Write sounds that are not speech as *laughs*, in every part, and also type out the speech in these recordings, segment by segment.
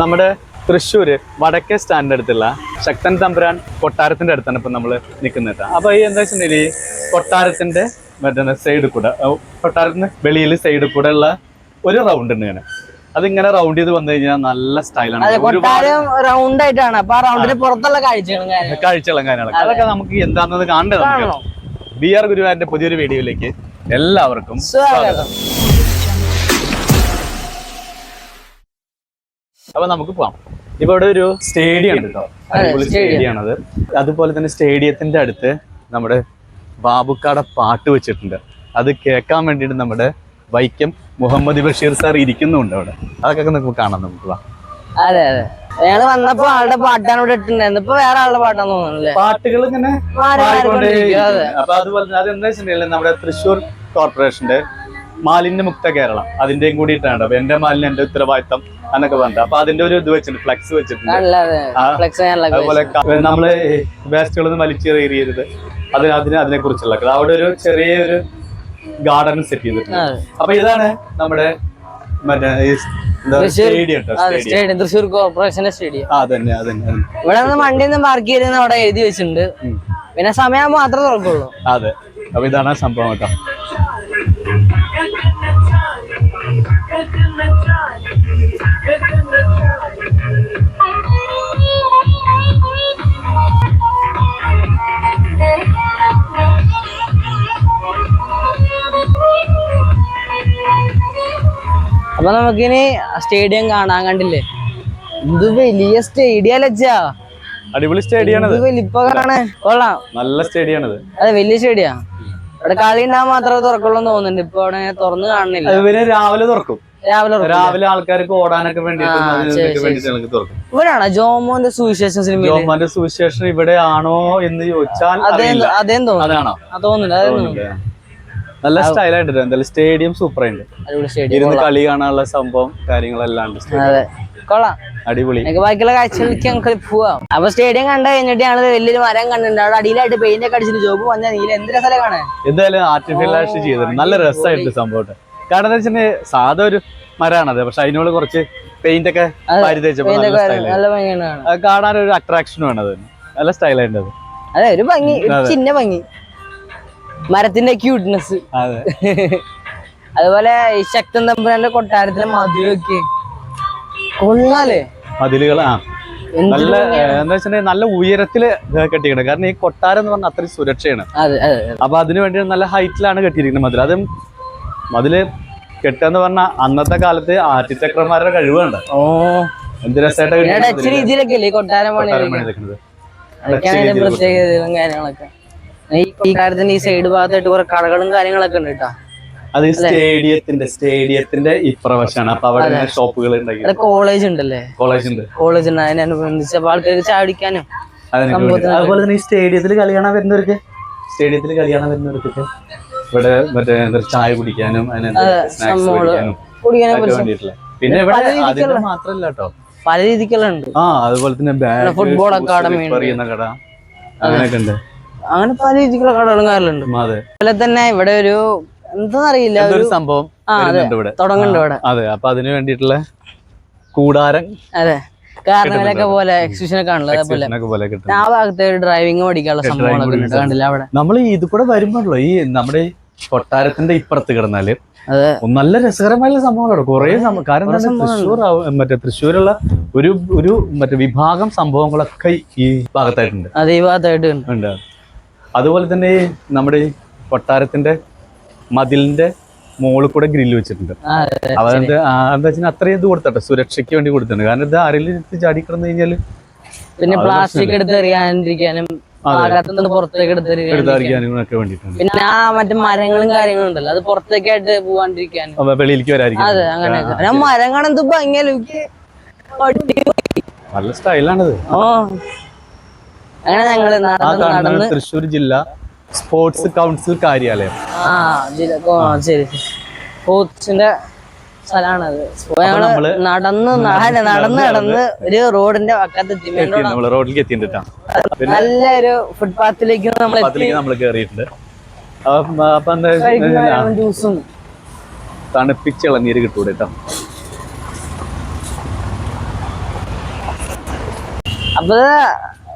നമ്മുടെ തൃശ്ശൂര് വടക്കേ സ്റ്റാൻഡിന്റെ അടുത്തുള്ള ശക്തൻ തമ്പുരാൻ കൊട്ടാരത്തിന്റെ അടുത്താണ് ഇപ്പൊ നമ്മൾ നിൽക്കുന്നത് അപ്പൊ ഈ എന്താ വെച്ചിട്ടുണ്ടെങ്കിൽ ഈ കൊട്ടാരത്തിന്റെ മറ്റേ സൈഡിൽ കൂടെ കൊട്ടാരത്തിന്റെ കൊട്ടാരത്തിന് വെളിയിൽ സൈഡിൽ കൂടെ ഉള്ള ഒരു റൗണ്ട് ഉണ്ട് ഇങ്ങനെ. അതിങ്ങനെ റൗണ്ട് ചെയ്ത് വന്നു കഴിഞ്ഞാൽ നല്ല സ്റ്റൈലാണ് റൗണ്ട് ആയിട്ടാണ്. അപ്പൊ ആ റൗണ്ടിന് പുറത്തുള്ള കാഴ്ചകളും കാര്യങ്ങളും. കാഴ്ചകളും കാര്യങ്ങളൊക്കെ. അതൊക്കെ നമുക്ക് എന്താണെന്നത് കാണേണ്ടത്. ബി ആർ ഗുരുവായൂരിന്റെ പുതിയൊരു വീഡിയോയിലേക്ക് എല്ലാവർക്കും സ്വാഗതം. അപ്പൊ നമുക്ക് പോവാം. ഇപ്പൊ ഇവിടെ ഒരു സ്റ്റേഡിയം ഉണ്ട്? കേട്ടോ അടിപൊളി. സ്റ്റേഡിയം. ആണത് അതുപോലെ തന്നെ സ്റ്റേഡിയത്തിന്റെ അടുത്ത് നമ്മുടെ ബാബുക്കാടെ പാട്ട് വെച്ചിട്ടുണ്ട്. അത് കേൾക്കാൻ വേണ്ടിയിട്ട് നമ്മുടെ വൈക്കം മുഹമ്മദ് ബഷീർ സാർ ഇരിക്കുന്നുണ്ട് അവിടെ. അതൊക്കെ നമുക്ക് കാണാം നമുക്ക് വാ അതെ അതെ. ഞങ്ങൾ വന്നപ്പോ ആളുടെ പാട്ടാണ് ഇവിടെ ഇട്ടിട്ടുണ്ടായിരുന്നു ഇപ്പൊ വേറെ ആളുടെ പാട്ടാന്ന് തോന്നുന്നു പാട്ടുകൾ ഇങ്ങനെ അതെ. അപ്പൊ അതുപോലെ അത് അതെന്താ വെച്ചിട്ടുണ്ടെങ്കിൽ നമ്മുടെ തൃശ്ശൂർ കോർപ്പറേഷന്റെ മാലിന്യമുക്ത കേരളം. അതിന്റെയും കൂടിയിട്ടാണ് അപ്പൊ എന്റെ മാലിന്യം എന്റെ ഉത്തരവാദിത്തം എന്നൊക്കെ പറഞ്ഞത് അപ്പൊ അതിന്റെ ഒരു ഇത് വെച്ചിട്ടുണ്ട് ഫ്ലക്സ് വെച്ചിട്ടുണ്ട്. അതുപോലെ നമ്മൾ വേസ്റ്റുകളൊന്നും വലിച്ചെറിയരുത് അതിന് അതിന് അതിനെ കുറിച്ചുള്ള അവിടെ ഒരു ചെറിയൊരു ഗാർഡൻ സെറ്റ് ചെയ്തിട്ടുണ്ട്. അപ്പൊ ഇതാണ് നമ്മുടെ മറ്റേ സ്റ്റേഡിയം തൃശ്ശൂർ കോർപ്പറേഷന്റെ സ്റ്റേഡിയം. ഇവിടെ നിന്ന് വണ്ടി ഒന്നും പാർക്ക് ചെയ്തെന്ന് അവിടെ എഴുതി വെച്ചിട്ടുണ്ട്. പിന്നെ സമയം മാത്രമേ തുറക്കുള്ളൂ. അതെ. അപ്പൊ ഇതാണ് സംഭവം കേട്ടോ. അപ്പൊ നമുക്കിനി സ്റ്റേഡിയം കാണാൻ കണ്ടില്ലേ? ഇത് വലിയ സ്റ്റേഡിയം ലജ്ജാ അടിപൊളി സ്റ്റേഡിയം ഇത് ആണത് വലിപ്പ കാണാൻ? കൊള്ളാം. നല്ല സ്റ്റേഡിയം ആണത് അതെ വലിയ സ്റ്റേഡിയാ. ഇവിടെ കളി ഉണ്ടാകാൻ മാത്രമേ തുറക്കുള്ളൂ എന്ന് തോന്നുന്നുണ്ട്. ഇപ്പൊ അവിടെ തുറന്നു കാണുന്നില്ല. ഇവർ രാവിലെ തുറക്കും. രാവിലെ. രാവിലെ ആൾക്കാർക്ക് ഓടാനൊക്കെ ഞങ്ങൾക്ക് തുറക്കും. ഇവിടാണോ ജോമോന്റെ സുവിശേഷം സിനിമയിൽ? ജോമാന്റെ സുവിശേഷൻ ഇവിടെ ആണോ എന്ന് ചോദിച്ചാൽ അതേ തോന്നുന്നു? അതേ നല്ല സ്റ്റൈലായിട്ട് എന്തായാലും സ്റ്റേഡിയം സൂപ്പർ ഉണ്ട് ഇരുന്ന് കളി കാണാനുള്ള സംഭവം കാര്യങ്ങളെല്ലാം ഉണ്ട്. കൊള്ളാം. അടിപൊളി. ബാക്കിയുള്ള കാഴ്ചകളിലേക്ക് നമുക്ക് പോവാം. അപ്പൊ സ്റ്റേഡിയം കണ്ടു കഴിഞ്ഞിട്ട് ഞങ്ങൾ വലിയൊരു മരം കണ്ടിട്ടുണ്ട് അവിടെ അടിയിലായിട്ട് പെയിന്റ് ഒക്കെ അടിച്ചിട്ട് ജോബ് വന്ന. നീല എന്ത് രസമല്ലേ കാണാൻ? എന്തായാലും ആർട്ടിഫിഷ്യൽ ആയിട്ട് ചെയ്തിട്ടുണ്ട്. നല്ല രസമായിട്ട് സംഭവം കാരണം എന്താ വെച്ചിട്ടുണ്ടെങ്കിൽ സാധാ ഒരു മരമാണത് പക്ഷെ അതിനോട് കുറച്ച് പെയിന്റ് ഒക്കെ കാണാൻ. ഒരു അട്രാക്ഷനും ആണ് അത്. നല്ല സ്റ്റൈലായിട്ട് അത്. അതെ ഒരു ഭംഗി ചിന്ന ഭംഗി. മരത്തിന്റെ ക്യൂട്ട്നെസ് അതെ. അതുപോലെ ശക്തൻ തമ്പുരാന്റെ കൊട്ടാരത്തിലെ മധുരമൊക്കെ. കൊള്ളാലേ മതിലുകൾ ആ. നല്ല എന്താ വെച്ചിട്ടുണ്ടെങ്കിൽ നല്ല ഉയരത്തിൽ കെട്ടിക്കണം കാരണം ഈ കൊട്ടാരം എന്ന് പറഞ്ഞാൽ അത്രയും സുരക്ഷയാണ്. അപ്പൊ അതിനു വേണ്ടി നല്ല ഹൈറ്റിലാണ് കെട്ടിയിരിക്കുന്നത് മതിൽ അതും മതിൽ കെട്ടുക പറഞ്ഞാൽ അന്നത്തെ കാലത്ത് ആറ്റിച്ചക്രന്മാരുടെ കഴിവുണ്ട് ഓ. എന്ത് രസമായിട്ട് പിന്നെ ഡച്ച് രീതിയിലൊക്കെ ഇല്ലേ ഈ കാര്യത്തിന് ഈ സൈഡ് ഭാഗത്തായിട്ട് കുറെ കടകളും കാര്യങ്ങളൊക്കെ ഉണ്ട് കേട്ടോ. അത് സ്റ്റേഡിയത്തിന്റെ സ്റ്റേഡിയത്തിന്റെ ഇപ്രവശാണ് അപ്പൊ അവിടെ ഷോപ്പുകൾ ഉണ്ടാക്കി കോളേജ് ഉണ്ടല്ലേ? കോളേജ് ഉണ്ട്. കോളേജ് ഉണ്ട്. അതിനനുബന്ധിച്ച് അപ്പൊ ആൾക്കാർക്ക് ചാടിക്കാനും അതുപോലെ തന്നെ ഈ സ്റ്റേഡിയത്തിൽ കളി കാണാൻ വരുന്നവർക്ക്? സ്റ്റേഡിയത്തിൽ കളി കാണാൻ വരുന്നവർക്കൊക്കെ ഇവിടെ മറ്റേ ചായ കുടിക്കാനും സ്നാക്സ് പിന്നെ ഇവിടെ മാത്രല്ല കേട്ടോ. പല രീതിക്കുള്ള ഉണ്ട് ആ അതുപോലെ തന്നെ ഫുട്ബോൾ അക്കാഡമി കട അങ്ങനെയൊക്കെ ഉണ്ട്. അങ്ങനെ പല രീതിക്കുള്ള കടകളും കാര്യങ്ങളുണ്ട്. അതുപോലെ തന്നെ ഇവിടെ ഒരു എന്താന്നറിയില്ല ഒരു സംഭവം തുടങ്ങണ്ട ഇവിടെ. അതെ അപ്പൊ അതിന് വേണ്ടിയിട്ടുള്ള കൂടാരം അതെ. കാരണങ്ങളൊക്കെ പോലെ എക്സിബിഷനൊക്കെ പോലെ. ആ ഭാഗത്ത് ഡ്രൈവിംഗ് പഠിക്കാനുള്ള സംഭവങ്ങളൊക്കെ കണ്ടില്ല അവിടെ? നമ്മൾ ഇത് കൂടെ വരുമ്പോഴല്ലോ ഈ നമ്മുടെ കൊട്ടാരത്തിന്റെ ഇപ്പുറത്ത് കിടന്നാൽ നല്ല രസകരമായ സംഭവങ്ങളാണ് കൊറേ കാരണം തൃശ്ശൂർ മറ്റേ തൃശ്ശൂരുള്ള ഒരു ഒരു മറ്റേ വിഭാഗം സംഭവങ്ങളൊക്കെ ഈ ഭാഗത്തായിട്ടുണ്ട്. അതേ ഈ ഭാഗത്തായിട്ട് ഉണ്ട്. അതുപോലെ തന്നെ നമ്മുടെ കൊട്ടാരത്തിന്റെ മതിലിന്റെ മുകളിൽ കൂടെ ഗ്രില്ല് വെച്ചിട്ടുണ്ട്. അതെന്താ എന്താ വെച്ചാൽ അത്രയും ഇത് കൊടുത്തട്ടെ സുരക്ഷയ്ക്ക് വേണ്ടി കൊടുത്തിട്ടുണ്ട്. കാരണം ഇത് ആരെങ്കിലും എടുത്ത് ചാടി കിടന്നു കഴിഞ്ഞാൽ പിന്നെ പ്ലാസ്റ്റിക് എടുത്ത് എറിയാണ്ടിരിക്കാനും പുറത്തേക്ക് എടുത്തറിയാനും ഒക്കെ വേണ്ടിയിട്ടുണ്ട്. പിന്നെ ആ മറ്റേ മരങ്ങളും കാര്യങ്ങളും ഉണ്ടല്ലോ അത് പുറത്തേക്കായിട്ട് പോവാണ്ടിരിക്കാനും. വെളിയിലേക്ക് വരാതിരിക്കും അതെ ഞാൻ മരം കാണുന്നത് അടിപൊളി. നല്ല സ്റ്റൈലാണത് ഓ. അങ്ങനെ ഞങ്ങൾ തൃശ്ശൂർ ജില്ലാ സ്പോർട്സ് കൗൺസിൽ കാര്യാലയം. ആ ജില്ല- ഓ, ശരി ശരി. സ്പോർട്സിന്റെ സ്ഥലമാണത് ഞങ്ങൾ നടന്ന് നടന്ന് നടന്ന് ഒരു റോഡിന്റെ പക്കത്തെത്തി മെയിൻ റോഡ് നമ്മൾ റോഡിലേക്ക് എത്തിയിട്ടാ നല്ലൊരു ഫുട്പാത്തിലേക്ക് നമ്മൾ അപ്പൊ ജ്യൂസും തണുപ്പിച്ച് ഇളനീര് കിട്ടൂടെ കേട്ടോ അപ്പൊ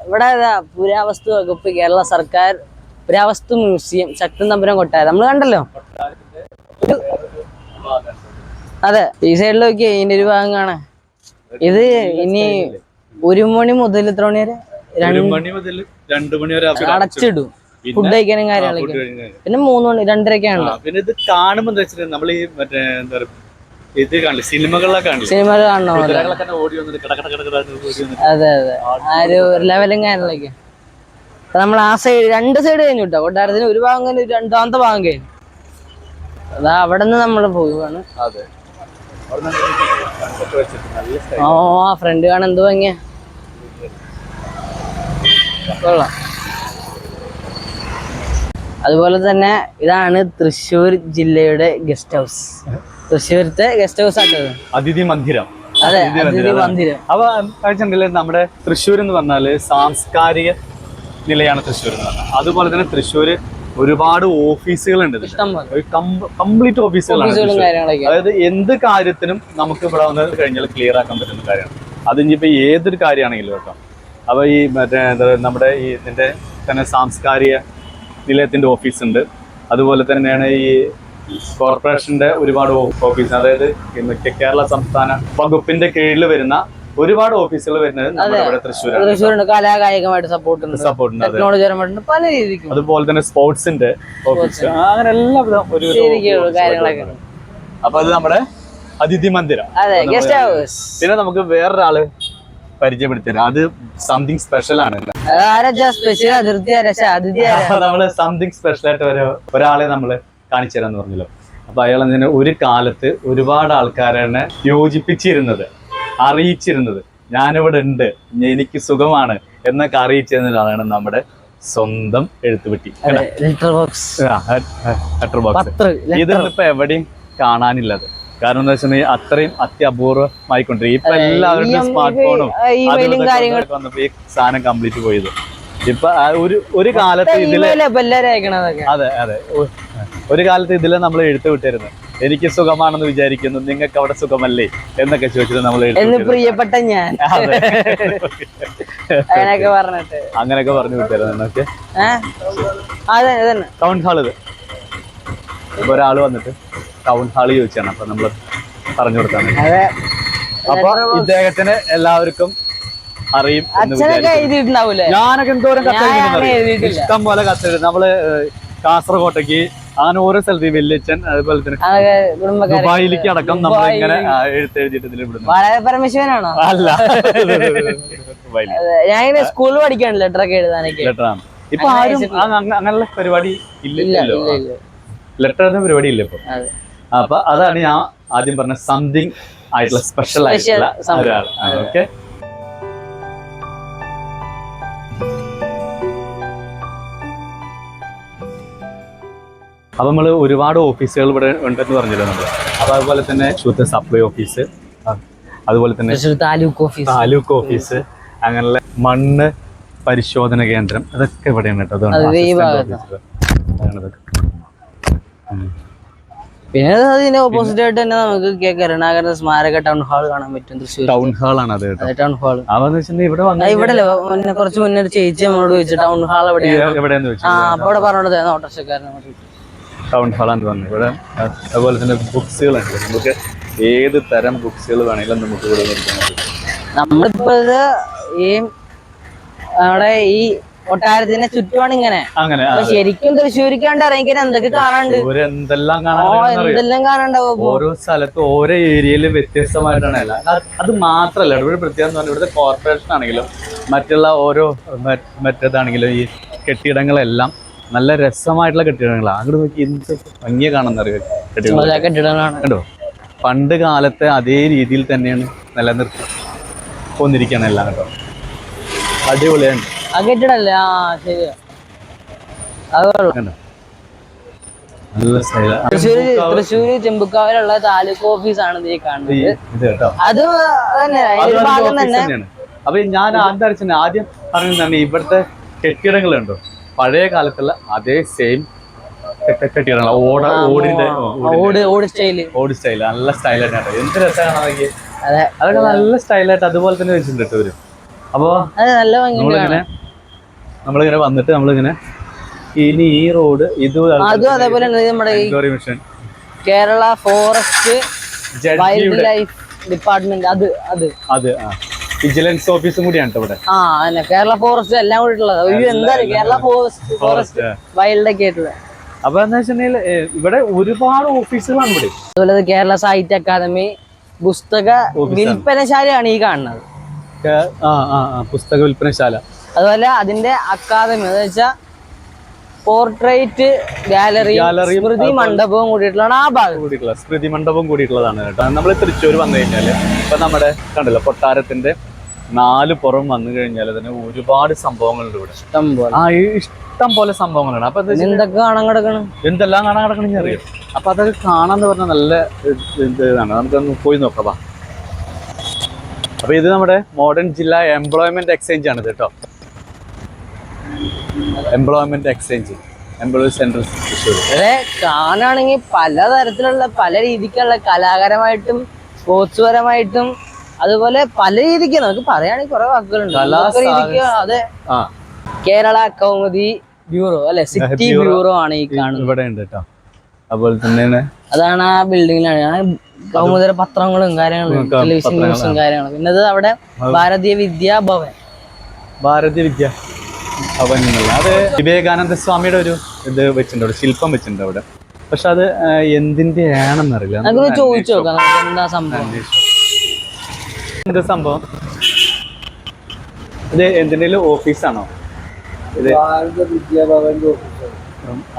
ഇവിടെ പുരാവസ്തു വകുപ്പ് കേരള സർക്കാർ പുരാവസ്തു മ്യൂസിയം ശക്തൻ തമ്പുരം കൊട്ടാരം. നമ്മൾ കണ്ടല്ലോ? അതെ ഈ സൈഡിൽ നോക്കിയേ ഇതിന്റെ ഒരു ഭാഗം കാണാം. ഇത് ഇനി ഒരു മണി മുതൽ എത്ര മണി വരെ? രണ്ടു മണി അടച്ചിടും. ഫുഡ് കഴിക്കാനും കാര്യങ്ങളൊക്കെ. പിന്നെ മൂന്ന് മണി രണ്ടരക്കാണല്ലോ പിന്നെ ഇത് കാണുമ്പോ എന്താ വെച്ചിട്ടുണ്ടെങ്കിൽ നമ്മൾ ഈ മറ്റേ എന്താ പറയാ ഇത് കാണില്ലേ സിനിമകളിലൊക്കെ സിനിമ കാണണ? അതെ അതെ. ആ ഒരു ലെവലും കാര്യങ്ങളൊക്കെ. അപ്പൊ നമ്മൾ ആ സൈഡ് രണ്ട് സൈഡ് കഴിഞ്ഞു കേട്ടോ കൊട്ടാരത്തിന് ഒരു ഭാഗം കഴിഞ്ഞു രണ്ടാമത്തെ ഭാഗം കഴിഞ്ഞു. അതാ അവിടെ നിന്ന് നമ്മൾ പോവുകയാണ്. ഓ ആ ഫ്രണ്ട് കാണാൻ എന്ത് ഭംഗിയാ. കൊള്ളാം. അതുപോലെ തന്നെ ഇതാണ് തൃശ്ശൂർ ജില്ലയുടെ ഗസ്റ്റ് ഹൗസ് തൃശ്ശൂരത്തെ ഗസ്റ്റ് ഹൗസ് ആട്ടത് അതിഥി മന്ദിരം. അതെ അതിഥി. മന്ദിരം അപ്പൊ കഴിച്ചിട്ടുണ്ടല്ലേ നമ്മുടെ തൃശ്ശൂർ എന്ന് പറഞ്ഞാൽ സാംസ്കാരിക നിലയാണ് തൃശ്ശൂർ എന്ന് പറഞ്ഞാൽ. അതുപോലെ തന്നെ തൃശ്ശൂര് ഒരുപാട് ഓഫീസുകളുണ്ട് കംപ്ലീറ്റ് ഓഫീസുകളാണ് തൃശ്ശൂർ. അതായത് എന്ത് കാര്യത്തിനും നമുക്ക് ഇവിടെ വന്ന് കഴിഞ്ഞാൽ ക്ലിയർ ആക്കാൻ പറ്റുന്ന കാര്യമാണ്. അത് ഇനിയിപ്പോ ഏതൊരു കാര്യമാണെങ്കിലും കേട്ടോ. അപ്പൊ ഈ മറ്റേ നമ്മുടെ ഈ ഇതിന്റെ തന്നെ സാംസ്കാരിക നിലയത്തിന്റെ ഓഫീസ് ഉണ്ട്. അതുപോലെ തന്നെയാണ് ഈ കോർപ്പറേഷന്റെ ഒരുപാട് ഓഫീസ് അതായത് കേരള സംസ്ഥാന വകുപ്പിന്റെ കീഴിൽ വരുന്ന ഒരുപാട് ഓഫീസുകൾ വരുന്നത് നമ്മുടെ ഇവിടെ തൃശ്ശൂരാണ് തൃശ്ശൂരുണ്ട് കലാകായികമായിട്ട് സപ്പോർട്ട് ഉണ്ട്. സപ്പോർട്ട് ഉണ്ട് ടെക്നോളജി പരമായിട്ടുണ്ട് പല രീതിക്കും. അതുപോലെ തന്നെ സ്പോർട്സിന്റെ ഓഫീസ് അങ്ങനെ എല്ലാ ഒരു കാര്യങ്ങളൊക്കെ. അപ്പൊ അത് നമ്മുടെ അതിഥി മന്ദിരം. അതെ ഗസ്റ്റ് ഹൗസ് പിന്നെ നമുക്ക് വേറൊരാൾ പരിചയപ്പെടുത്തരാം അത് സംതിങ് സ്പെഷ്യൽ ആണ് നമ്മൾ സംതിങ് സ്പെഷ്യൽ ആയിട്ട് ഒരു ഒരാളെ നമ്മൾ കാണിച്ചു തരാന്ന് പറഞ്ഞല്ലോ. അപ്പൊ അയാൾ അതിന് ഒരു കാലത്ത് ഒരുപാട് ആൾക്കാരെ യോജിപ്പിച്ചിരുന്നത്. അറിയിച്ചിരുന്നത്. ഞാനിവിടെ ഉണ്ട്. എനിക്ക് സുഖമാണ് എന്നൊക്കെ അറിയിച്ചിരുന്നതാണ് നമ്മുടെ സ്വന്തം എഴുത്തുപെട്ടി. ലെറ്റർ ബോക്സ് ലെറ്റർ ബോക്സ് ഇപ്പൊ എവിടെയും കാണാനില്ലത്. കാരണം എന്താ വെച്ചാൽ അത്രയും അത്യപൂർവമായിക്കൊണ്ടിരിക്കും ഇപ്പൊ എല്ലാവരുടെയും സ്മാർട്ട് ഫോണും വന്നപ്പോ ഈ സാധനം കംപ്ലീറ്റ് പോയത്. ഇപ്പൊ ഒരു ഒരു കാലത്ത് ഇതിൽ അതെ അതെ. ഒരു കാലത്ത് ഇതിൽ നമ്മൾ എഴുത്ത് വിട്ടിരുന്നു എനിക്ക് സുഖമാണെന്ന് വിചാരിക്കുന്നു. നിങ്ങൾക്ക് അവിടെ സുഖമല്ലേ? എന്നൊക്കെ ചോദിച്ചിട്ട് നമ്മൾ എന്ന് പ്രിയപ്പെട്ട ഞാൻ. *laughs* അങ്ങനെയൊക്കെ പറഞ്ഞിട്ട്. അങ്ങനെയൊക്കെ പറഞ്ഞു വിട്ടായിരുന്നു ടൗൺ ഹാൾ ഇത്. ഇപ്പൊ ഒരാൾ വന്നിട്ട് ടൗൺ ഹാൾ ചോദിച്ചാണ്. അപ്പൊ നമ്മൾ പറഞ്ഞു കൊടുത്താണ് അപ്പൊ ഇദ്ദേഹത്തിന് എല്ലാവർക്കും അറിയും ഞാനൊക്കെ എന്തോരം കത്തെഴുതി ഇഷ്ടം പോലെ കത്ത് നമ്മൾ ഏഹ്, കാസർഗോട്ടേക്ക് അങ്ങനെ ഓരോ സ്ഥലത്ത് വല്യച്ഛൻ അതുപോലെ തന്നെ ദുബായിലേക്ക് അടക്കം നമ്മൾ ഇങ്ങനെ വളരെ പരമശിവനാണോ? അല്ല. ഞാൻ ഇങ്ങനെ സ്കൂളിൽ പഠിക്കാണ് ലെറ്റർ ഒക്കെ എഴുതാനൊക്കെ. ലെറ്ററാണ് ഇപ്പൊ ആരും അങ്ങനെയുള്ള പരിപാടി ഇല്ല ഇല്ലല്ലോ. ഇല്ല ഇല്ല. ലെറ്റർ പരിപാടി ഇല്ല ഇപ്പൊ. അപ്പൊ അതാണ് ഞാൻ ആദ്യം പറഞ്ഞ സംതിങ് ആയിട്ടുള്ള സ്പെഷ്യൽ ആയിട്ടുള്ള. ഒരാൾ. ഓക്കെ അപ്പൊ നമ്മൾ ഒരുപാട് ഓഫീസുകൾ ഇവിടെ ഉണ്ടെന്ന് പറഞ്ഞല്ലോ നമ്മൾ അപ്പം അതുപോലെ തന്നെ ശുദ്ധ സപ്ലൈ ഓഫീസ് അതുപോലെ തന്നെ താലൂക്ക് ഓഫീസ്. താലൂക്ക് ഓഫീസ് അങ്ങനെയുള്ള മണ്ണ് പരിശോധന കേന്ദ്രം അതൊക്കെ ഇവിടെയാണ് കേട്ടോ. പിന്നെ അതിന്റെ ഓപ്പോസിറ്റ് ആയിട്ട് തന്നെ നമുക്ക് കെ കരുണാകരൻ സ്മാരക ടൗൺ ഹാൾ കാണാൻ പറ്റും തൃശ്ശൂർ ടൗൺ ഹാൾ ആണ് അത് ടൗൺ ഹാൾ ഇവിടെ ഇവിടെ കുറച്ച് മുന്നേ ചേച്ചി നമ്മളോട് ചോദിച്ചു ടൗൺ ഹാൾ എവിടെയാണ് ആ അപ്പൊ അവിടെ പറഞ്ഞോട് ഓട്ടോറിക്ഷക്കാരനെ ടൗൺ ഹാളാന്ന് പറഞ്ഞു ഇവിടെ അതുപോലെ തന്നെ ബുക്സുകളുണ്ട് നമുക്ക് ഏത് തരം ബുക്സുകൾ വേണമെങ്കിലും നമുക്ക് ഇവിടെ നമ്മളിപ്പോ ഇത് ഈ അവിടെ ഈ കൊട്ടാരത്തിന്റെ ചുറ്റുമാണ് ഇങ്ങനെ. അങ്ങനെ ശരിക്കും തൃശ്ശൂരിക്കാണ്ട് ഇറങ്ങിക്കാൻ എന്തൊക്കെ കാണാണ്ട് എന്തെല്ലാം എന്തെല്ലാം കാണാണ്ടാവും ഓരോ സ്ഥലത്തും ഓരോ ഏരിയയിൽ വ്യത്യസ്തമായിട്ടാണ് അത് മാത്രല്ല ഇവിടെ പ്രത്യേകം പറഞ്ഞാൽ ഇവിടുത്തെ കോർപ്പറേഷൻ ആണെങ്കിലും മറ്റുള്ള ഓരോ മറ്റേതാണെങ്കിലും ഈ കെട്ടിടങ്ങളെല്ലാം നല്ല രസമായിട്ടുള്ള കെട്ടിടങ്ങളാണ് അങ്ങോട്ട് നോക്കി എന്ത് ഭംഗിയെ കാണുന്നറിയോ? കെട്ടിടങ്ങളാണ്. കണ്ടോ? പണ്ട് കാലത്തെ അതേ രീതിയിൽ തന്നെയാണ് നിലനിർത്തി പോന്നിരിക്കുകയാണ് എല്ലാം കേട്ടോ. അടിപൊളിയാണ്. ആ കെട്ടിടല്ലേ. കണ്ടോ? തൃശ്ശൂര് തൃശ്ശൂര് ചെമ്പുക്കാവിലുള്ള താലൂക്ക് ഈ കാണുന്നത് അത് തന്നെ ഓഫീസ് തന്നെ. അപ്പൊ ഞാൻ ആദ്യം പറഞ്ഞതാണ് ഇവിടുത്തെ കെട്ടിടങ്ങളുണ്ടോ? പഴയ കാലത്തുള്ള അതേ സെയിം കെട്ടിടങ്ങൾ ഓട ഓടിന്റെ ഓട് ഓട് സ്റ്റൈൽ ഓട് സ്റ്റൈൽ നല്ല സ്റ്റൈലായിട്ടാണ് എന്ത് അതൊക്കെ നല്ല സ്റ്റൈലായിട്ട് അതുപോലെ തന്നെ വെച്ചിട്ടുണ്ട് ഇവർ. അപ്പോ അത് നല്ല ഭംഗിയുണ്ട് നമ്മളിങ്ങനെ നമ്മളിങ്ങനെ വന്നിട്ട് നമ്മളിങ്ങനെ ഇനി ഈ റോഡ് ഇത് അതും അതേപോലെ നമ്മുടെ mission Kerala forest wild life department അത് അത്. അത് ആ. വിജിലൻസ് ഓഫീസും കൂടിയാണ് ഇവിടെ. ആ അതന്നെ കേരള ഫോറസ്റ്റ് എല്ലാം കൂടി ഉള്ളത് കേരള ഫോറസ്റ്റ് ഫോറസ്റ്റ് വൈൽഡ് ഒക്കെ ആയിട്ടുള്ളത്. അപ്പൊ എന്താ വെച്ചിട്ടുണ്ടെങ്കിൽ ഇവിടെ ഒരുപാട് ഓഫീസുകളാണ് ഇവിടെ. അതുപോലെ കേരള സാഹിത്യ അക്കാദമി പുസ്തക വിൽപ്പനശാലയാണ് ഈ കാണുന്നത്. പുസ്തക വിൽപ്പനശാല. അതുപോലെ അതിന്റെ അക്കാദമി എന്ന് വെച്ചാൽ പോർട്രേറ്റ് ഗാലറി സ്മൃതി മണ്ഡപവും കൂടിയിട്ടുള്ളതാണ് ആ ഭാഗം. കൂടിയിട്ടുള്ള സ്മൃതി മണ്ഡപവും കൂടിയിട്ടുള്ളതാണ് കേട്ടോ. നമ്മൾ തൃശ്ശൂർ വന്നു കഴിഞ്ഞാൽ ഇപ്പൊ നമ്മുടെ കണ്ടല്ലോ കൊട്ടാരത്തിന്റെ നാല് പുറം വന്നു കഴിഞ്ഞാൽ തന്നെ ഒരുപാട് സംഭവങ്ങളുണ്ട് ഇവിടെ. ഇഷ്ടം പോലെ. ആ ഇഷ്ടം പോലെ സംഭവങ്ങളാണ്. അപ്പൊ എന്തൊക്കെ കാണാൻ കിടക്കണം? എന്തെല്ലാം കാണാൻ കിടക്കണം അറിയാം? അപ്പൊ അതൊക്കെ കാണാന്ന് പറഞ്ഞാൽ നല്ല ഇത് ഇത് ഇതാണ്. നമുക്കൊന്ന് പോയി നോക്കാം. അപ്പൊ ഇത് നമ്മുടെ മോഡേൺ ജില്ലാ എംപ്ലോയ്മെന്റ് എക്സ്ചേഞ്ച് ആണ് കേട്ടോ. എംപ്ലോയ്മെന്റ് എക്സ്ചേഞ്ച് എംപ്ലോയ്മെന്റ് സെൻട്രൽ ഇവിടെ കാണുകയാണെങ്കിൽ പലതരത്തിലുള്ള പല രീതിക്കുള്ള കലാകാരമായിട്ടും സ്പോർട്സ് പരമായിട്ടും അതുപോലെ പല രീതിക്ക് നമുക്ക് പറയുകയാണെങ്കിൽ കുറെ വാക്കുകളുണ്ട്. അതെ. കേരള കൗമുദി ബ്യൂറോ അല്ലെ? City bureau. ആണ് ഈ കാണുന്നത്. ഇവിടെ ഉണ്ട് കേട്ടോ. അതുപോലെ തന്നെയാണ് അതാണ് ആ ബിൽഡിങ്ങിലാണ്. കൗമുദര പത്രങ്ങളും കാര്യങ്ങളും ടെലിവിഷൻ ന്യൂസും കാര്യങ്ങളും. പിന്നെ ഇത് അവിടെ ഭാരതീയ വിദ്യാഭവൻ ഭാരതീയ വിദ്യ ഭവൻ എന്നുള്ള അത് വിവേകാനന്ദ സ്വാമിയുടെ ഒരു ഇത് വെച്ചിട്ടുണ്ട് അവിടെ ശില്പം വെച്ചിട്ടുണ്ട് അവിടെ. പക്ഷെ അത് എന്തിന്റെ ആണെന്നറിയില്ല ചോദിച്ചു നോക്കാം. എന്താ സംഭവം? എന്ത് സംഭവം? ഇത് എന്തിന്റെ ഓഫീസാണോ? ഇത്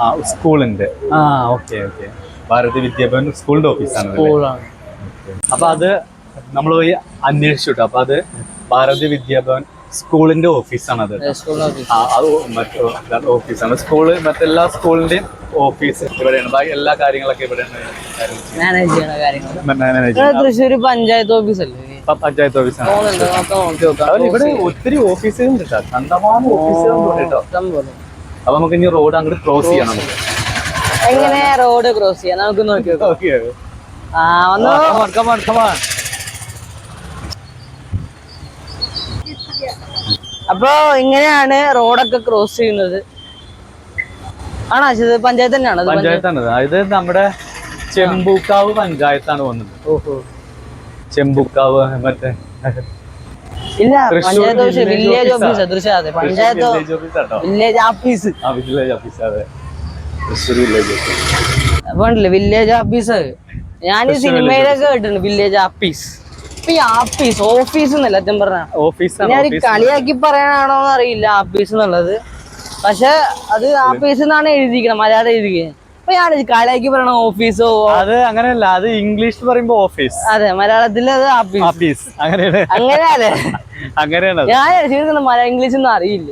ആ സ്കൂളിന്റെ. ആ ഓക്കെ ഓക്കെ. ഭാരതീയ വിദ്യാഭവൻ സ്കൂളിന്റെ ഓഫീസാണ് സ്കൂളാണ്. അപ്പൊ അത് നമ്മൾ പോയി അന്വേഷിച്ചു കേട്ടോ. അപ്പൊ അത് ഭാരതീയ വിദ്യാഭവൻ സ്കൂളിന്റെ ഓഫീസാണ് അത് ഓഫീസാണ്. സ്കൂൾ മറ്റെല്ലാ സ്കൂളിന്റെയും ഓഫീസ് ഇവിടെയാണ്. ബാക്കി എല്ലാ കാര്യങ്ങളൊക്കെ ഇവിടെയാണ്. മാനേജ് ചെയ്യുന്ന കാര്യങ്ങൾ മാനേജ് ഇവിടെ തൃശ്ശൂർ പഞ്ചായത്ത് ഓഫീസ് അല്ലേ പഞ്ചായത്ത് ഓഫീസാണ്. ഇവിടെ ഒത്തിരി ഓഫീസുകളുണ്ട് കേട്ടോ. കണ്ടമാനം ഓഫീസുകളുണ്ട് കേട്ടോ. അപ്പൊ നമുക്ക് ഇനി റോഡ് അങ്ങോട്ട് ക്രോസ് ചെയ്യണം. എങ്ങനെ റോഡ് ക്രോസ് ചെയ്യാം? നമുക്ക് നോക്കി ആ വന്നു. കമാൺ കമാൺ അപ്പൊ ഇങ്ങനെയാണ് റോഡൊക്കെ ക്രോസ് ചെയ്യുന്നത്. ആണോ ഇത് പഞ്ചായത്ത് തന്നെയാണോ? പഞ്ചായത്താണ് ഇത് നമ്മുടെ ചെമ്പൂക്കാവ് പഞ്ചായത്താണ് വന്നത്. ഓഹോ. ചെമ്പൂക്കാവ് മറ്റേ ഇല്ല പഞ്ചായത്ത് ഓഫീസ് വില്ലേജ് ഓഫീസ് ദൃശ്യം അതെ. Panchayat village office village office ആ വില്ലേജ് ഓഫീസ് അതെ. Thrissur village office village office ഞാൻ ഈ സിനിമയിലൊക്കെ കേട്ടിട്ടുണ്ട് വില്ലേജ് ഓഫീസ് ഇപ്പൊ ഈ ഓഫീസ് ഓഫീസ് എന്നല്ല അച്ഛൻ പറഞ്ഞ. ഓഫീസ് ഞാൻ കളിയാക്കി പറയാനാണോ എന്ന് അറിയില്ല ആപ്പീസ് എന്നുള്ളത്. പക്ഷെ അത് ആഫീസ് എന്നാണ് എഴുതിയിരിക്കണം മലയാളം എഴുതിയിരിക്കുന്നത് അപ്പൊ ഞാൻ കളിയാക്കി പറയണ ഓഫീസോ അത് അങ്ങനെയല്ല അത് ഇംഗ്ലീഷ് പറയുമ്പോ ഓഫീസ് അതെ മലയാളത്തിൽ അത് ഓഫീസ് അങ്ങനെയാണ്. അങ്ങനെയല്ലേ അങ്ങനെയാണ്. ഞാൻ ശരിക്കും മലയാളം ഇംഗ്ലീഷ് ഒന്നും അറിയില്ല.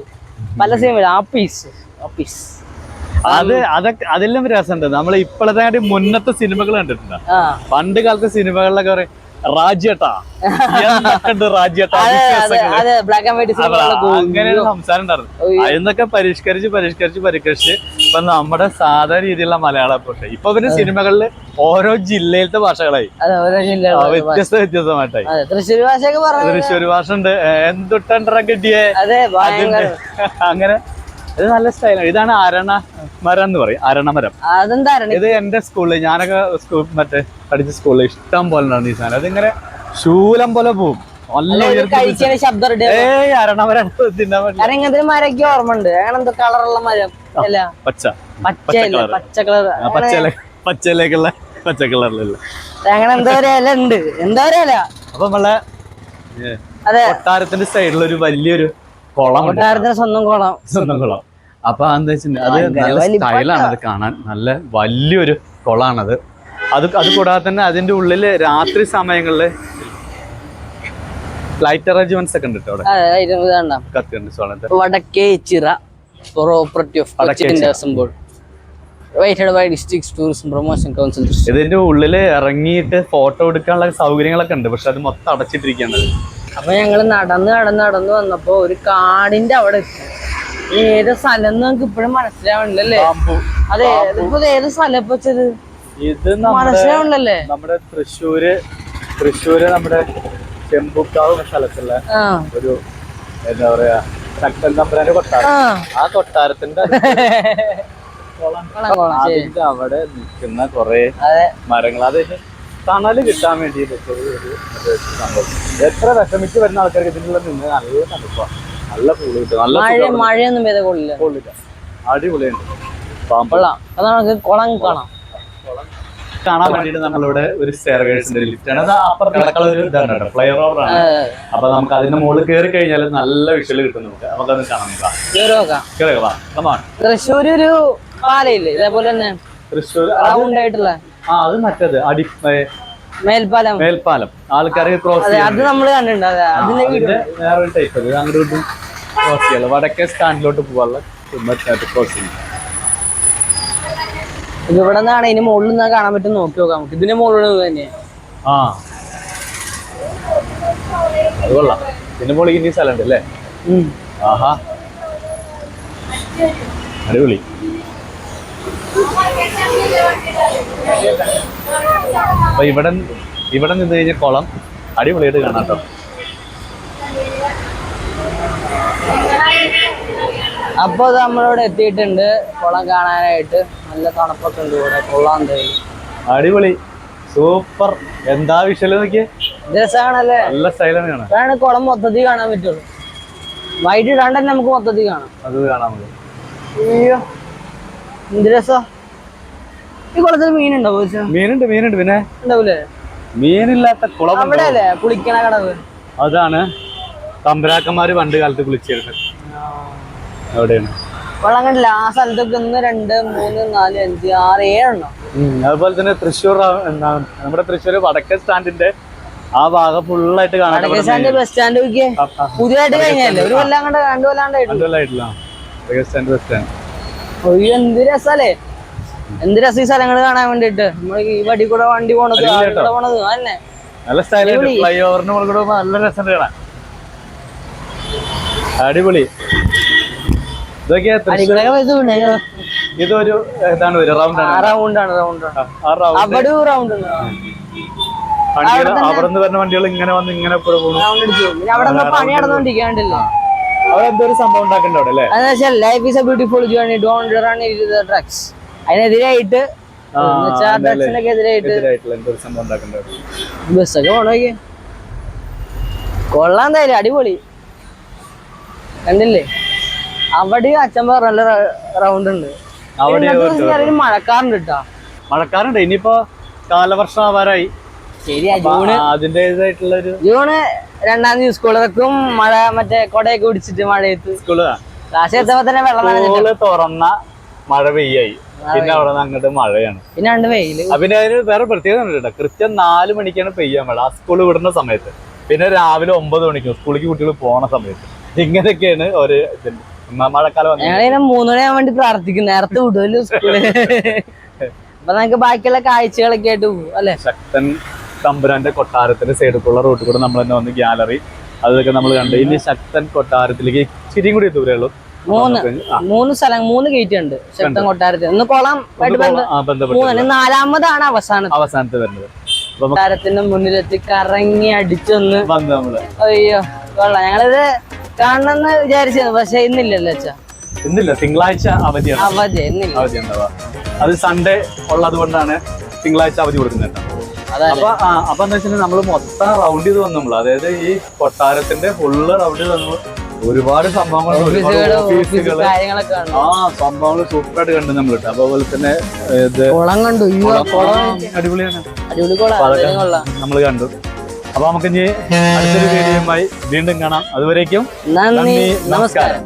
പല സെയിം ആപ്പീസ് ഓഫീസ് അത് അതൊക്കെ അതെല്ലാം രസമുണ്ട്. നമ്മൾ ഇപ്പോഴത്തെ മുന്നത്തെ സിനിമകൾ കണ്ടിട്ടുണ്ട്? പണ്ട് കാലത്തെ സിനിമകളിലൊക്കെ പറയും സംസാരം ഉണ്ടായിരുന്നു. അയ്യോ. അതിന്നൊക്കെ പരിഷ്കരിച്ച് പരിഷ്കരിച്ച് പരിഷ്കരിച്ച് ഇപ്പൊ നമ്മുടെ സാധാരണ രീതിയിലുള്ള മലയാള ഭാഷ. ഇപ്പൊ പിന്നെ സിനിമകളിൽ ഓരോ ജില്ലയിലത്തെ ഭാഷകളായി. വ്യത്യസ്ത വ്യത്യസ്തമായിട്ടായി. തൃശ്ശൂർ പറഞ്ഞു തൃശ്ശൂർ ഭാഷ ഉണ്ട് എന്തുട്ടണ്ടറ കിട്ടിയേ അങ്ങനെ ഇത് നല്ല സ്റ്റൈലാണ് ഇതാണ് അരണ മരം എന്ന് പറയും. അരണമരം അതെന്താ ഇത് എന്റെ സ്കൂളിൽ ഞാനൊക്കെ സ്കൂൾ മറ്റേ പഠിച്ച സ്കൂളിൽ ഇഷ്ടം പോലെ ഉണ്ടായിരുന്നു ഈ സാധനം. അതിങ്ങനെ ശൂലം പോലെ പോവും. മരൊക്കെ ഓർമ്മ ഉണ്ട്. അങ്ങനെ എന്തോ കളറുള്ള മരം. പച്ച. പച്ച കളർ പച്ചയിലേക്കുള്ള പച്ച അങ്ങനെ എന്തോ ഒരു ഇല ഉണ്ട്. എന്തോ ഒരു ഇല. അപ്പൊ നമ്മളെ കൊട്ടാരത്തിന്റെ സൈഡിൽ ഒരു വലിയൊരു കുളം സ്വന്തം കുളം? സ്വന്തം കുളം. അപ്പൊ എന്താ വെച്ചിട്ടുണ്ടെങ്കിൽ അത് നല്ല സ്റ്റൈലാണ് അത് കാണാൻ. നല്ല വലിയൊരു കുളമാണത് അത് അത് കൂടാതെ തന്നെ അതിന്റെ ഉള്ളിൽ രാത്രി സമയങ്ങളിൽ ലൈറ്റ് അറേഞ്ച്മെന്റ്സ് ഒക്കെ ഉണ്ട് കേട്ടോ Vadakkechira property of by district tourism promotion council ഇതിന്റെ ഉള്ളിൽ ഇറങ്ങിയിട്ട് ഫോട്ടോ എടുക്കാനുള്ള സൗകര്യങ്ങളൊക്കെ ഉണ്ട് പക്ഷെ അത് മൊത്തം അടച്ചിട്ടിരിക്കുകയാണ്. അപ്പൊ ഞങ്ങൾ നടന്ന് നടന്ന് നടന്ന് വന്നപ്പോ ഒരു കാടിന്റെ അവിടെ എത്തി. ഏത് സ്ഥലം നമുക്ക് ഇപ്പോഴും മനസ്സിലാവണല്ലേ അതെ ഇതിപ്പോ ഇത് ഏത് സ്ഥലം ഇപ്പൊ വെച്ചത്? ഇത് മനസ്സിലാവണല്ലേ നമ്മുടെ തൃശ്ശൂര് തൃശ്ശൂര് നമ്മുടെ ചെമ്പുക്കാവ് എന്ന സ്ഥലത്തുള്ള ഒരു എന്താ പറയാ ശക്തൻ തമ്പുരാന്റെ കൊട്ടാരം. ആ. കൊട്ടാരത്തിന്റെ *laughs* അവിടെ നിൽക്കുന്ന കൊറേ മരങ്ങൾ അത് തണൽ കിട്ടാൻ വേണ്ടി എത്ര വിഷമിച്ച് വരുന്ന ആൾക്കാർക്ക് ഇതിനുള്ള നിന്ന് നല്ല തണുപ്പാണ് നല്ല കൂൾ കിട്ടും. നല്ല. മഴയൊന്നും പെയ്ത കൊള്ളില്ല. കൊള്ളില്ല. അടിപൊളിയുണ്ട്. നമുക്ക് കുളം കാണാം. കാണാൻ വേണ്ടിയിട്ട് നമ്മളിവിടെ ഒരു സ്റ്റെയർവേഴ്സിന്റെ ലിഫ്റ്റ് ആണ്. അത് അപ്പുറത്ത് കിടക്കുള്ള ഒരു ഇതാണ് കേട്ടോ. ഫ്ലൈ ഓവർ ആണ് അപ്പൊ നമുക്ക് അതിന്റെ മുകളിൽ കയറി കഴിഞ്ഞാൽ നല്ല വിഷ്വൽ കിട്ടും നമുക്ക്. നമുക്കത് കാണാം. തൃശ്ശൂർ ഒരു പാലയില്ലേ? ഇതേപോലെ തന്നെ തൃശ്ശൂർ റൗണ്ട് ആയിട്ടുള്ള ആ അത് മറ്റേത്. അടി മേൽപ്പാലം. മേൽപ്പാലം. ആൾക്കാർക്ക് ക്രോസ് അതെ നമ്മൾ കണ്ടിട്ടുണ്ട്. വേറൊരു ടൈപ്പ് അത്. അങ്ങോട്ടും ക്രോസ് വടക്കേ സ്റ്റാൻഡിലോട്ട് പോകാനുള്ള ഇവിടെ നിന്നാണ് ഇതിന് മുകളിൽ നിന്ന് കാണാൻ പറ്റും നോക്കി നോക്കാം നമുക്ക്. ഇതിന് മുകളിൽ തന്നെ. ആ. അത് കൊള്ളാം. പിന്നെ മുകളിൽ ഇനി സ്ഥലമുണ്ട് അല്ലേ? ആഹാ. അടിപൊളി. അപ്പൊ ഇവിടെ ഇവിടെ നിന്ന് കഴിഞ്ഞ കുളം അടിപൊളിയായിട്ട് കാണാം കേട്ടോ. അപ്പൊ ഇത് നമ്മളിവിടെ എത്തിയിട്ടുണ്ട്. കുളം കാണാനായിട്ട് നല്ല തണുപ്പൊക്കെ ഉണ്ട് ഇവിടെ. കൊള്ളാൻ അടിപൊളി. സൂപ്പർ. എന്താ വിഷയം നോക്കിയേ? രസമാണല്ലേ നല്ല സ്റ്റൈലാണ് കാണാൻ കുളം മൊത്തത്തിൽ കാണാൻ പറ്റുള്ളൂ. വൈകിട്ട് ഇടാണ്ട് നമുക്ക് മൊത്തത്തിൽ കാണാം. അത് കാണാൻ പറ്റും. അയ്യോ എന്ത് രസാ? ഈ കുളത്തിൽ പോയിച്ച മീനുണ്ട് മീനുണ്ട് പിന്നെ. ഉണ്ടാവൂലേ? മീനില്ലാത്ത കുളം അവിടെയല്ലേ കുളിക്കണ കടവ്? അതാണ്. തമ്പരാക്കന്മാര് പണ്ട് കാലത്ത് കുളിച്ചിരുന്നത്. അവിടെയാണ്. വെള്ളം കണ്ടില്ല ആ സ്ഥലത്തൊക്കെ ഒന്ന് രണ്ട് മൂന്ന് നാല് അഞ്ച് ആറ് ഏഴെണ്ണം? അതുപോലെ തന്നെ തൃശ്ശൂർ നമ്മുടെ തൃശ്ശൂർ വടക്കൻ സ്റ്റാൻഡിന്റെ ആ ഭാഗം ഫുള്ളായിട്ട് കാണാൻ വടക്കേ സ്റ്റാൻഡ് ബസ് സ്റ്റാൻഡ് പുതിയതായിട്ട് കഴിഞ്ഞല്ലേ ഒരു കൊല്ലം കണ്ട് രണ്ടു കൊല്ലാണ്ടായിട്ട് കണ്ടുകൊല്ലായിട്ടില്ല സ്റ്റാൻഡ് ബസ് സ്റ്റാൻഡ്. ഒയ്യോ എന്ത് രസല്ലേ എന്ത് രസീ സ്ഥലങ്ങൾ കാണാൻ വേണ്ടിട്ട് നമ്മൾ ഈ വടി കൂടെ വണ്ടി പോണത് കൂടെ പോണത് നല്ല സ്റ്റൈലായിട്ട്. ഫ്ലൈ ഓവറിന് മുകളിൽ കൂടെ നല്ല രസമുണ്ട് കാണാൻ. അടിപൊളി. ഇതൊരു ഇതാണ് റൗണ്ട് ആണ്. റൗണ്ട് ആണ് റൗണ്ട് ആണ്. അവിടെ റൗണ്ട് വണ്ടികൾ അവിടെ നിന്ന് വരുന്ന വണ്ടികൾ ഇങ്ങനെ വന്ന് ഇങ്ങനെ പണി നടന്നുകൊണ്ടിരിക്കാണ്ടില്ലേ അവിടെ എന്തോ ഒരു സംഭവം ഉണ്ടാക്കണ്ട അല്ലേ? Beautiful journey don't run drugs അതിനെതിരായിട്ട് അവിടെ ബസ്സൊക്കെ പോണോക്ക് കൊള്ളാൻ തരും അടിപൊളി. കണ്ടില്ലേ? അവിടെയും അച്ഛൻ പറഞ്ഞ റൗണ്ട് ഉണ്ട്. അവിടെ മഴക്കാറുണ്ട് കേട്ടോ. മഴക്കാറുണ്ട് ഇനിയിപ്പോ കാലവർഷം ആവാറായി ജൂണ്. രണ്ടാം തീയതി സ്കൂൾ തുറക്കും. മഴ മറ്റേ കൊടയൊക്കെ പിടിച്ചിട്ട് മഴയത്ത്. സ്കൂൾ ക്ലാസ് എത്തുമ്പോ തന്നെ വെള്ളം തുറന്ന മഴ പെയ്യായി. പിന്നെ അവിടെ നിന്ന് അങ്ങോട്ട് മഴയാണ്. പിന്നെ വെയിൽ. പിന്നെ അതിന് വേറെ പ്രത്യേകത ഉണ്ട് കൃത്യം നാല് മണിക്കാണ് പെയ്യാൻ മഴ ആ സ്കൂൾ വിടുന്ന സമയത്ത്. പിന്നെ രാവിലെ ഒമ്പത് മണിക്കും സ്കൂളിലേക്ക് കുട്ടികൾ പോണ സമയത്ത്. ഇങ്ങനെയൊക്കെയാണ് ഒരു മഴക്കാലം ഞങ്ങളിങ്ങനെ മൂന്ന് മണിയാൻ വേണ്ടി പ്രാർത്ഥിക്കും. നേരത്തെ വിടുമല്ലോ സ്കൂളിൽ അപ്പൊ നമുക്ക് ബാക്കിയുള്ള കാഴ്ചകളൊക്കെ ആയിട്ട് പോകും അല്ലെ? ശക്തൻ തമ്പുരാന്റെ കൊട്ടാരത്തിന്റെ സൈഡിലുള്ള റോഡ് കൂടെ നമ്മൾ തന്നെ വന്ന് ഗ്യാലറി അതൊക്കെ നമ്മൾ കണ്ടു. ഇനി ശക്തൻ കൊട്ടാരത്തിലേക്ക് ഇച്ചിരിയും കൂടി ദൂരേ ഉള്ളൂ. മൂന്ന് മൂന്ന് സ്ഥലം മൂന്ന് ഗേറ്റ് ഉണ്ട് ശക്തം കൊട്ടാരത്തിൽ. ഒന്ന് കുളം മൂന്ന് നാലാമതാണ് അവസാനം അവസാനത്ത് വരുന്നത്. കൊട്ടാരത്തിന്റെ മുന്നിലെത്തി കറങ്ങി അടിച്ചൊന്ന് അയ്യോ കൊള്ളാം. ഞങ്ങളിത് കാണണമെന്ന് വിചാരിച്ചത് പക്ഷെ ഇന്നില്ലല്ലോ അച്ഛാ. ഇന്നില്ല തിങ്കളാഴ്ച അവധിയാണ്. അവധി അവധി ഉണ്ടാവുക അത് സൺഡേ ഉള്ളത് കൊണ്ടാണ് തിങ്കളാഴ്ച അവധി കൊടുക്കുന്നത് അപ്പൊ അപ്പൊ എന്താ വെച്ചാൽ നമ്മൾ മൊത്തം റൗണ്ട് ചെയ്ത് വന്നു നമ്മൾ അതായത് ഈ കൊട്ടാരത്തിന്റെ ഫുള്ള് റൗണ്ട് ചെയ്ത് വന്നു ഒരുപാട് സംഭവങ്ങൾ കാര്യങ്ങളൊക്കെ കണ്ടു? ആ സംഭവങ്ങൾ സൂപ്പറായിട്ട് കണ്ടു നമ്മൾ കേട്ടോ അതുപോലെ തന്നെ ഇത് കുളം കണ്ടു. അടിപൊളിയാണ്. അടിപൊളി നമ്മൾ കണ്ടു. അപ്പൊ നമുക്ക് ഇനി അടുത്തൊരു വീഡിയോയുമായി വീണ്ടും കാണാം. അതുവരേക്കും നന്ദി നമസ്കാരം.